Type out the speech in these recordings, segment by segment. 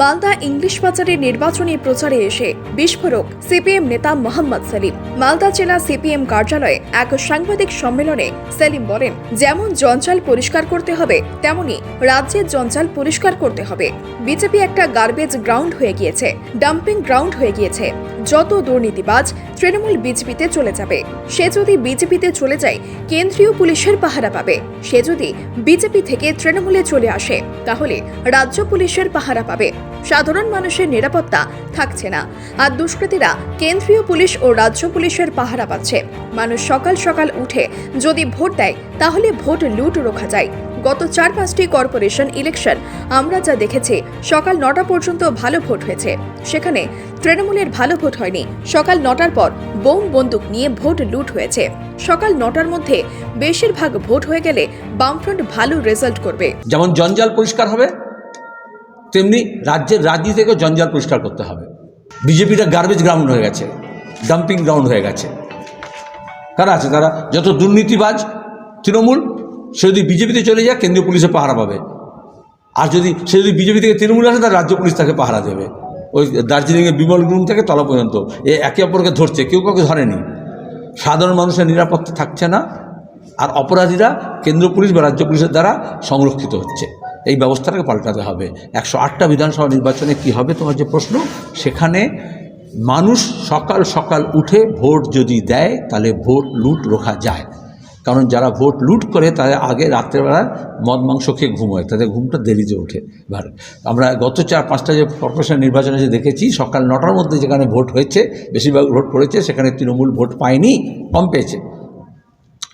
Malda English বাজারের নির্বাচনী প্রচারে এসে বিস্ফোরক সিপিএম নেতা মোহাম্মদ সেলিম। মালদা জেলা সিপিএম কার্যালয়ে এক সাংবাদিক সম্মেলনে সেলিম বলেন, যেমন জঞ্জাল পরিষ্কার করতে হবে, তেমনি রাজ্যের জঞ্জাল পরিষ্কার করতে হবে। বিজেপি একটা গার্বেজ গ্রাউন্ড হয়ে গিয়েছে ডাম্পিং গ্রাউন্ড হয়ে গিয়েছে। যত দুর্নীতিবাজ তৃণমূল বিজেপিতে চলে যাবে, সে যদি বিজেপিতে চলে যায়, কেন্দ্রীয় পুলিশের পাহারা পাবে। সে যদি বিজেপি থেকে তৃণমূলে চলে আসে, তাহলে রাজ্য পুলিশের পাহারা পাবে। সাধারণ মানুষের নিরাপত্তা থাকছে না। আর দুষ্কৃতীরা কেন্দ্রীয় পুলিশ ও রাজ্য পুলিশের পাহারা পাচ্ছে। মানুষ সকাল সকাল উঠে যদি ভোট দেয়, তাহলে ভোট লুট রোখা যায়। গত চার পাঁচটি কর্পোরেশন ইলেকশন, আমরা যা দেখেছি, সকাল নটা পর্যন্ত ভালো ভোট হয়েছে। সেখানে তৃণমূলের ভালো ভোট হয়নি। সকাল নটার পর বোম বন্দুক নিয়ে ভোট লুট হয়েছে। সকাল নটার মধ্যে বেশিরভাগ ভোট হয়ে গেলে বামফ্রন্ট ভালো রেজাল্ট করবে। যেমন জঞ্জাল পরিষ্কার হবে তেমনি রাজ্যের রাজনীতি থেকেও জঞ্জাল পরিষ্কার করতে হবে। বিজেপিটা গার্বেজ গ্রাউন্ড হয়ে গেছে ডাম্পিং গ্রাউন্ড হয়ে গেছে। কারা আছে? তারা যত দুর্নীতিবাজ তৃণমূল, সে যদি বিজেপিতে চলে যায়, কেন্দ্রীয় পুলিশে পাহারা পাবে। আর যদি সে যদি বিজেপি থেকে তৃণমূল আসে, তার রাজ্য পুলিশ তাকে পাহারা দেবে। ওই দার্জিলিংয়ের বিমল গ্রুম থেকে তলা পর্যন্ত। এ একে অপরকে ধরছে, কেউ কাউকে ধরেনি। সাধারণ মানুষের নিরাপত্তা থাকছে না, আর অপরাধীরা কেন্দ্র পুলিশ বা রাজ্য পুলিশের দ্বারা সংরক্ষিত হচ্ছে। এই ব্যবস্থাটাকে পাল্টাতে হবে। একশো আটটা বিধানসভা নির্বাচনে কি হবে তোমার যে প্রশ্ন? সেখানে মানুষ সকাল সকাল উঠে ভোট যদি দেয়, তাহলে ভোট লুট রোখা যায়। কারণ যারা ভোট লুট করে তাদের আগে রাত্রেবেলা মদ মাংস খেয়ে ঘুমোয়। তাদের ঘুমটা দেরিতে ওঠে এবার। আমরা গত চার পাঁচটা যে কর্পোরেশন নির্বাচনে যে দেখেছি, সকাল নটার মধ্যে যেখানে ভোট হয়েছে, বেশিরভাগ ভোট পড়েছে, সেখানে তৃণমূল ভোট পায়নি, কম পেয়েছে।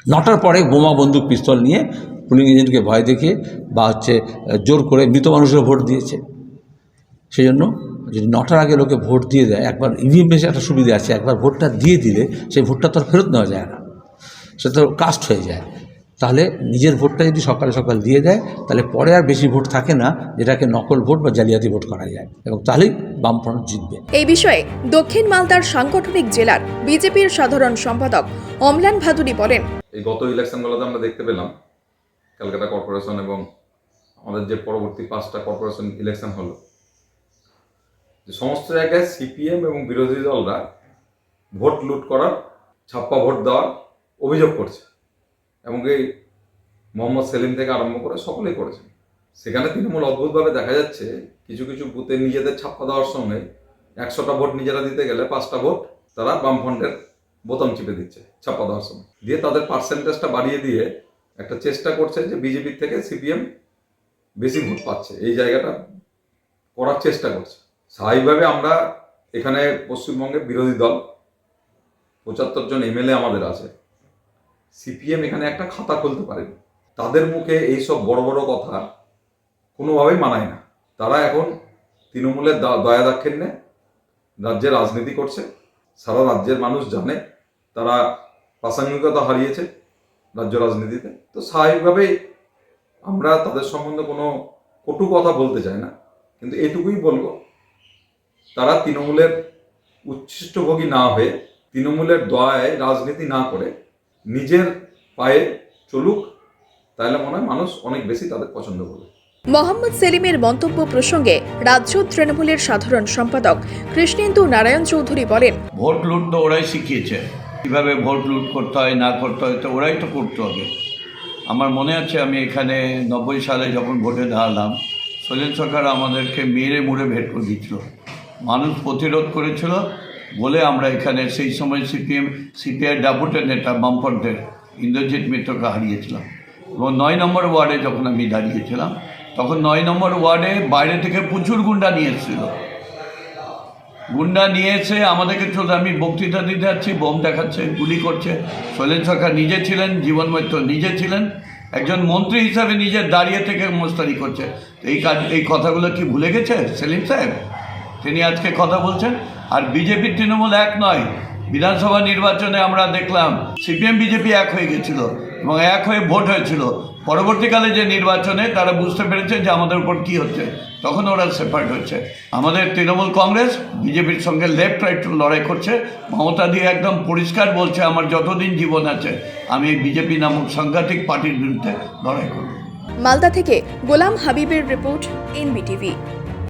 নটার পরে বোমা বন্দুক পিস্তল নিয়ে পুলিং এজেন্টকে ভয় দেখিয়ে বা হচ্ছে জোর করে মৃত মানুষের ভোট দিয়েছে। সেই জন্য যদি নটার আগে লোকে ভোট দিয়ে দেয় একবার ইভিএম এসে একটা সুবিধা আছে একবার ভোটটা দিয়ে দিলে সেই ভোটটা তো আর ফেরত নেওয়া যায় না। সে তো কাস্ট হয়ে যায়। তাহলে নিজের ভোটটা যদি সকালে সকাল দিয়ে দেয় তাহলে পরে আর বেশি ভোট থাকে না যেটাকে নকল ভোট বা জালিয়াতি ভোট করা যায় এবং তাহলেই বামফ্রন্ট জিতবে। এই বিষয়ে দক্ষিণ মালদার সাংগঠনিক জেলার বিজেপির সাধারণ সম্পাদক অমলান ভাদুরী বলেন। এই গত ইলেকশনগুলোতে আমরা দেখতে পেলাম ক্যালকাটা কর্পোরেশন এবং আমাদের যে পরবর্তী পাঁচটা কর্পোরেশন ইলেকশন হলো। যে সমস্ত জায়গায় সিপিএম এবং বিরোধী দলরা ভোট লুট করার, ছাপ্পা ভোট দেওয়ার অভিযোগ করছে এমনকি মোহাম্মদ সেলিম থেকে আরম্ভ করে সকলেই করেছে। সেখানে তৃণমূল অদ্ভুতভাবে দেখা যাচ্ছে, কিছু কিছু বুথে নিজেদের ছাপ্পা দেওয়ার সঙ্গে একশোটা ভোট নিজেরা দিতে গেলে পাঁচটা ভোট তারা বামফ্রন্টের বোতাম চিপে দিচ্ছে ছাপ্পা দেওয়ার সময়। দিয়ে তাদের পার্সেন্টেজটা বাড়িয়ে দিয়ে একটা চেষ্টা করছে যে বিজেপির থেকে সিপিএম বেশি ভোট পাচ্ছে। এই জায়গাটা করার চেষ্টা করছে। স্বাভাবিকভাবে আমরা এখানে পশ্চিমবঙ্গে বিরোধী দল, পঁচাত্তর জন এমএলএ আমাদের আছে। সিপিএম এখানে একটা খাতা খুলতে পারেনি তাদের মুখে এইসব বড় বড় কথা কোনোভাবেই মানায় না। তারা এখন তৃণমূলের দয়া দাক্ষিণ্যে রাজ্যে রাজনীতি করছে। সারা রাজ্যের মানুষ জানে, তারা প্রাসঙ্গিকতা হারিয়েছে। রাজ্য রাজনীতিতে। তো স্বাভাবিকভাবেই আমরা তাদের সম্বন্ধে কোনো কটু কথা বলতে চাই না। কিন্তু এটুকুই বলব তারা তৃণমূলের উচ্ছিষ্টভোগী না হয়ে তৃণমূলের দয়ায় রাজনীতি না করে নিজের পায়ে চলুক তাহলে মনে হয় মানুষ অনেক বেশি তাদের পছন্দ করবে। মোহাম্মদ সেলিমের মন্তব্য প্রসঙ্গে রাজ্য তৃণমূলের সাধারণ সম্পাদক কৃষ্ণেন্দু নারায়ণ চৌধুরী বলেন ভোট লুট তো ওরাই শিখিয়েছে। কীভাবে ভোট লুট করতে হয়, না করতে হয়, তো ওরাই তো করতে হবে। আমার মনে আছে আমি এখানে নব্বই সালে যখন ভোটে দাঁড়ালাম সলিল সরকার আমাদেরকে মেরে মুড়ে ভেট করে দিচ্ছিল মানুষ প্রতিরোধ করেছিল বলে আমরা এখানে সেই সময় সিপিএম, সিপিআই ডাপুটের নেতা, বামফ্রন্টের ইন্দ্রজিৎ মিত্রকে হারিয়েছিলাম। এবং নয় নম্বর ওয়ার্ডে যখন আমি দাঁড়িয়েছিলাম, তখন নয় নম্বর ওয়ার্ডে বাইরে থেকে প্রচুর গুন্ডা নিয়ে এসেছিল। গুন্ডা নিয়েছে, আমাদেরকে চলতে আমি বক্তৃতা দিতে যাচ্ছি, বোম দেখাচ্ছে, গুলি করছে। শৈলেন সরকার নিজে ছিলেন, জীবন মৈত্র নিজে ছিলেন। একজন মন্ত্রী হিসাবে নিজে দাঁড়িয়ে থেকে মোস্তারি করছে। এই কাজ, এই কথাগুলো কি ভুলে গেছে, সেলিম সাহেব? তিনি আজকে কথা বলছেন। আর বিজেপি তৃণমূল এক নয়, বিধানসভা নির্বাচনে আমরা দেখলাম, সিপিএম, বিজেপি এক হয়ে গেছিল। এবং এক হয়ে ভোট হয়েছিল। পরবর্তীকালে যে নির্বাচনে তারা বুঝতে পেরেছে যে আমাদের উপর কী হচ্ছে। তখন ওরা সেপারেট হচ্ছে। আমাদের তৃণমূল কংগ্রেস, বিজেপির সঙ্গে লেফট রাইট লড়াই করছে। মমতা দিয়ে একদম পরিষ্কার বলছে, আমার যতদিন জীবন আছে, আমি বিজেপি নামক সাংঘাতিক পার্টির বিরুদ্ধে লড়াই করব। মালদা থেকে গোলাম হাবিবের রিপোর্ট, এনবিটিভি।